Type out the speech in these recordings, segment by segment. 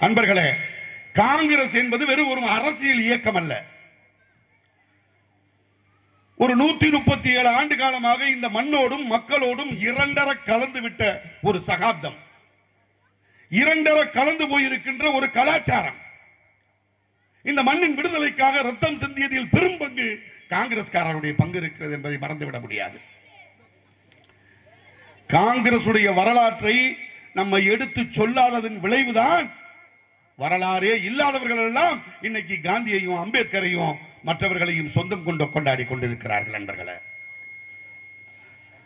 அன்பர்களே காங்கிரஸ் என்பது வெறும் ஒரு அரசியல் இயக்கம் அல்ல. ஒரு நூத்தி முப்பத்தி ஏழு ஆண்டு காலமாக இந்த மண்ணோடும் மக்களோடும் இரண்டர கலந்து விட்ட ஒரு சகாப்தம். இரண்டர கலந்து போயிருக்கின்ற ஒரு கலாச்சாரம். இந்த மண்ணின் விடுதலைக்காக ரத்தம் சிந்தியதில் பெரும் பங்கு காங்கிரஸ்காரருடைய பங்கு இருக்கிறது என்பதை மறந்துவிட முடியாது. காங்கிரசுடைய வரலாற்றை நம்ம எடுத்து சொல்லாததன் விளைவுதான் வரலாறே இல்லாதவர்கள் எல்லாம் இன்னைக்கு காந்தியையும் அம்பேத்கரையும் மற்றவர்களையும் சொந்தம் கொண்டு கொண்டாடி கொண்டிருக்கிறார்கள் நண்பர்களே.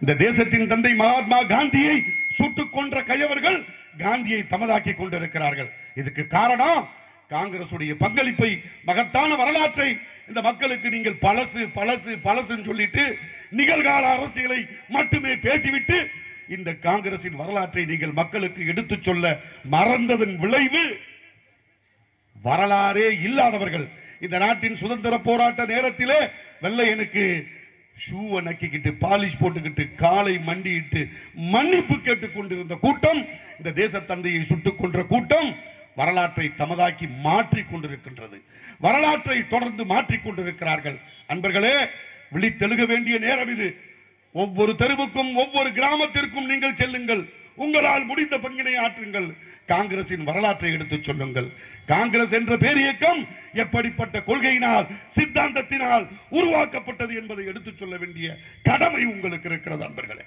இந்த தேசத்தின் தந்தை மகாத்மா காந்தியை சுட்டுக் கொன்ற கையவர்கள் காந்தியை தமதாக்கி கொண்டிருக்கிறார்கள். இதுக்கு காரணம் காங்கிரசுடைய பங்களிப்பை மகத்தான வரலாற்றை இந்த மக்களுக்கு நீங்கள் பழசு பழசு பழசுன்னு சொல்லிட்டு நிகழ்கால அரசியலை மட்டுமே பேசிவிட்டு இந்த காங்கிரசின் வரலாற்றை நீங்கள் மக்களுக்கு எடுத்துச் சொல்ல மறந்ததன் விளைவு வரலாறே இல்லாதவர்கள். இந்த நாட்டின் சுதந்திர போராட்ட நேரத்திலே வெள்ளையனுக்கு ஷூவை நக்கிக்கிட்டு பாலிஷ் போட்டுக்கிட்டு காலை மண்டியிட்டு மன்னிப்பு கேட்டுக் கொண்டிருந்த கூட்டம் இந்த தேச தந்தையை சுட்டுக் கொன்ற கூட்டம் வரலாற்றை தமதாக்கி மாற்றிக் கொண்டிருக்கின்றது. வரலாற்றை தொடர்ந்து மாற்றிக் கொண்டிருக்கிறார்கள். அன்பர்களே விழித்தெழுக வேண்டிய நேரம் இது. ஒவ்வொரு தெருவுக்கும் ஒவ்வொரு கிராமத்திற்கும் நீங்கள் செல்லுங்கள். உங்களால் முடிந்த பங்கினை ஆற்றுங்கள். காங்கிரசின் வரலாற்றை எடுத்து சொல்லுங்கள். காங்கிரஸ் என்ற பேரியக்கம் எப்படிப்பட்ட கொள்கையினால் சித்தாந்தத்தினால் உருவாக்கப்பட்டது என்பதை எடுத்துச் சொல்ல வேண்டிய கடமை உங்களுக்கு இருக்கிறது அன்பர்களே.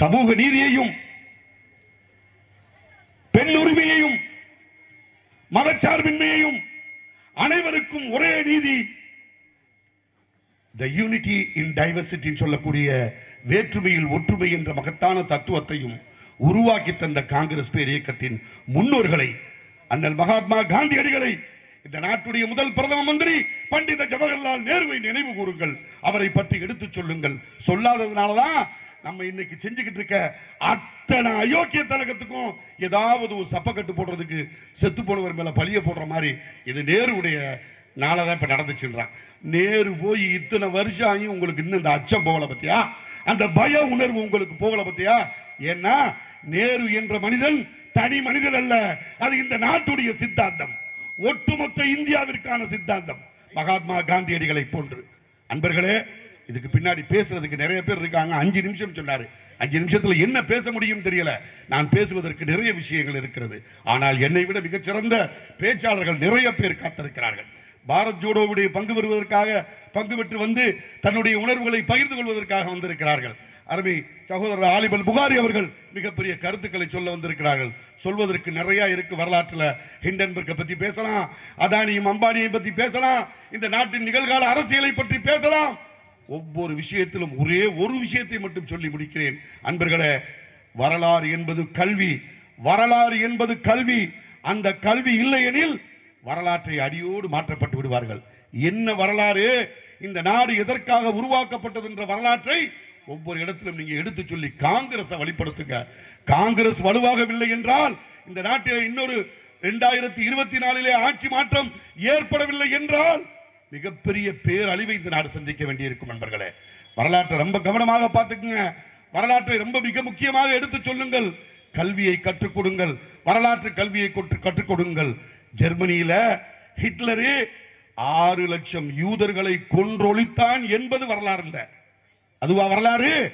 சமூக நீதியையும் பெண் உரிமையையும் மதச்சார்பின்மையையும் அனைவருக்கும் ஒரே நீதி த யூனிட்டி இன் டைவர்சிட்டின்னு சொல்லக்கூடிய வேற்றுமையில் ஒற்றுமை என்ற மகத்தான தத்துவத்தையும் உருவாக்கி தந்த காங்கிரஸ் பேர் இயக்கத்தின் முன்னோர்களை அண்ணல் மகாத்மா காந்தியடிகளை இந்த நாட்டுடைய முதல் பிரதம மந்திரி பண்டித ஜவஹர்லால் நேருவை நினைவு கூறுங்கள். அவரை பற்றி எடுத்துச் சொல்லுங்கள். சொல்லாததுனாலதான் நம்ம இன்னைக்கு செஞ்சுக்கிட்டு இருக்க அத்தனை அயோக்கிய தலகத்துக்கும் ஏதாவது ஒரு சப்பக்கட்டு போடுறதுக்கு செத்து போனவர் மேல பழிய போடுற மாதிரி இது நேருடைய நாளதான் இப்ப நடந்துச்சுன்றான். நேரு போய் இத்தனை வருஷம் ஆகி உங்களுக்கு இன்னும் இந்த அச்சம் போகல பத்தியா? அந்த பய உணர்வு உங்களுக்கு போகல பத்தியா? ஏன்னா நேரு என்ற மனிதன் தனி மனிதன் அல்ல. அது இந்த நாட்டுடைய சித்தாந்தம். ஒட்டுமொத்த இந்தியாவிற்கான சித்தாந்தம். மகாத்மா காந்தியடிகளை போன்று. அன்பர்களே இதுக்கு பின்னாடி பேசுறதுக்கு நிறைய பேர் இருக்காங்க. அஞ்சு நிமிஷம் சொன்னாரு. அஞ்சு நிமிஷத்துல என்ன பேச முடியும் தெரியல. நான் பேசுவதற்கு நிறைய விஷயங்கள் இருக்கிறது. ஆனால் என்னை விட மிகச்சிறந்த பேச்சாளர்கள் நிறைய பேர் காத்திருக்கிறார்கள். பாரத் ஜோடோவுடைய பங்கு பெறுவதற்காக பங்கு பெற்று வந்து தன்னுடைய உணர்வுகளை பகிர்ந்து கொள்வதற்காக வந்திருக்கிறார்கள். அருமை சகோதரர் ஆலிபல் புகாரி அவர்கள் மிகப்பெரிய கருத்துக்களை சொல்ல வந்திருக்கிறார்கள். சொல்வதற்கு நிறைய இருக்கு வரலாற்றில். ஹிண்டன்பர்க்கை பற்றி பேசலாம் அதானியும் அம்பானியை பற்றி பேசலாம் இந்த நாட்டின் நிகழ்கால அரசியலை பற்றி பேசலாம். ஒவ்வொரு விஷயத்திலும் ஒரே ஒரு விஷயத்தை மட்டும் சொல்லி முடிக்கிறேன். அன்பர்களே வரலாறு என்பது கல்வி. வரலாறு என்பது கல்வி. அந்த கல்வி இல்லையெனில் வரலாற்றை அடியோடு மாற்றப்பட்டு விடுவார்கள். என்ன வரலாறு? இந்த நாடு எதற்காக உருவாக்கப்பட்டது என்ற வரலாற்றை ஒவ்வொரு இடத்திலும் நீங்க எடுத்து சொல்லி காங்கிரஸை வழிபடுத்துங்க காங்கிரஸ் வலுவாகவில்லை என்றால் இந்த நாட்டில் இன்னொரு இரண்டாயிரத்தி இருபத்தி நாலிலே ஆட்சி மாற்றம் ஏற்படவில்லை என்றால் மிகப்பெரிய பேரழிவை இந்த நாடு சந்திக்க வேண்டியிருக்கும் நண்பர்களே. வரலாற்றை ரொம்ப கவனமாக பார்த்துக்குங்க. வரலாற்றை ரொம்ப மிக முக்கியமாக எடுத்து சொல்லுங்கள். கல்வியை கற்றுக் கொடுங்கள். வரலாற்று கல்வியை கற்றுக் கொடுங்கள். ஜெர்மனியில ஹிட்லரு ஆறு லட்சம் யூதர்களை கொன்றொழித்தான் என்பது வரலாறு இல்ல. அதுவா வரலாறு?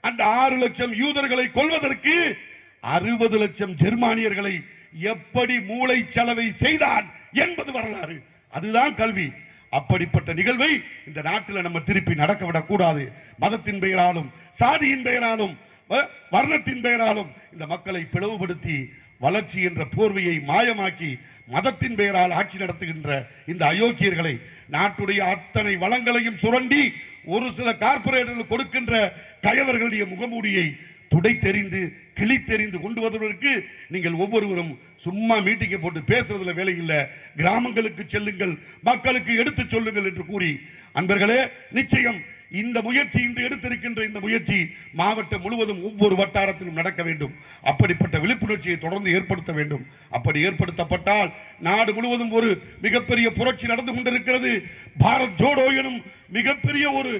அந்த ஆறு லட்சம் யூதர்களை கொல்வதற்கு அறுபது லட்சம் ஜெர்மானியர்களை எப்படி மூளை செலவை செய்தான் என்பது வரலாறு. அதுதான் கல்வி. அப்படிப்பட்ட நிகழ்வை இந்த நாட்டில் நம்ம திருப்பி நடக்க விடக்கூடாது. மதத்தின் பெயராலும் சாதியின் பெயராலும் வர்ணத்தின் பெயராலும் இந்த மக்களை பிளவுபடுத்தி வளர்ச்சி என்ற போர்வையை மாயமாக்கி மதத்தின் பெயரால் ஆட்சி நடத்துகின்ற இந்த அயோக்கியர்களை நாட்டுடைய அத்தனை வளங்களையும் சுரண்டி ஒரு சில கார்ப்பரேட்டர்கள் கொடுக்கின்ற கயவர்களுடைய முகமூடியை துடை தெரிந்து கிளி தெரிந்து கொண்டு வருவதற்கு நீங்கள் ஒவ்வொருவரும் சும்மா மீட்டிங்கை போட்டு பேசுறதுல வேலை இல்லை. கிராமங்களுக்கு செல்லுங்கள் மக்களுக்கு எடுத்துச் சொல்லுங்கள் என்று கூறி. அன்பர்களே நிச்சயம் இந்த முயற்சி இன்று எடுத்திருக்கின்ற இந்த முயற்சி மாவட்டம் முழுவதும் ஒவ்வொரு வட்டாரத்திலும் நடக்க வேண்டும். அப்படிப்பட்ட விழிப்புணர்ச்சியை தொடர்ந்து ஏற்படுத்த வேண்டும். அப்படி ஏற்படுத்தப்பட்டால் நாடு முழுவதும் ஒரு மிகப்பெரிய புரட்சி நடந்து கொண்டிருக்கிறது. பாரத் ஜோடோ எனும் மிகப்பெரிய ஒரு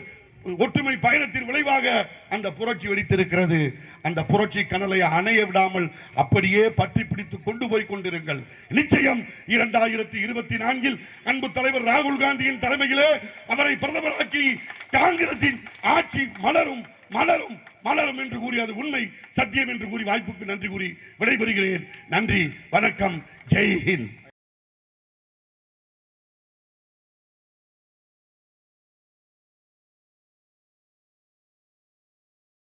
ஒற்றுமை பயணத்தின் விளைவாக அந்த புரட்சி வெடித்திருக்கிறது. அந்த புரட்சி கனலை அணைய விடாமல் அப்படியே பற்றி பிடித்து கொண்டு போய் கொண்டிருங்கள். நிச்சயம் இரண்டாயிரத்தி இருபத்தி நான்கில் அன்பு தலைவர் ராகுல் காந்தியின் தலைமையிலே அவரை பிரதமராக்கி காங்கிரசின் ஆட்சி மலரும் மலரும் மலரும் என்று கூறி அது உண்மை சத்தியம் என்று கூறி வாய்ப்புக்கு நன்றி கூறி விடைபெறுகிறேன். நன்றி வணக்கம் ஜெய்ஹிந்த்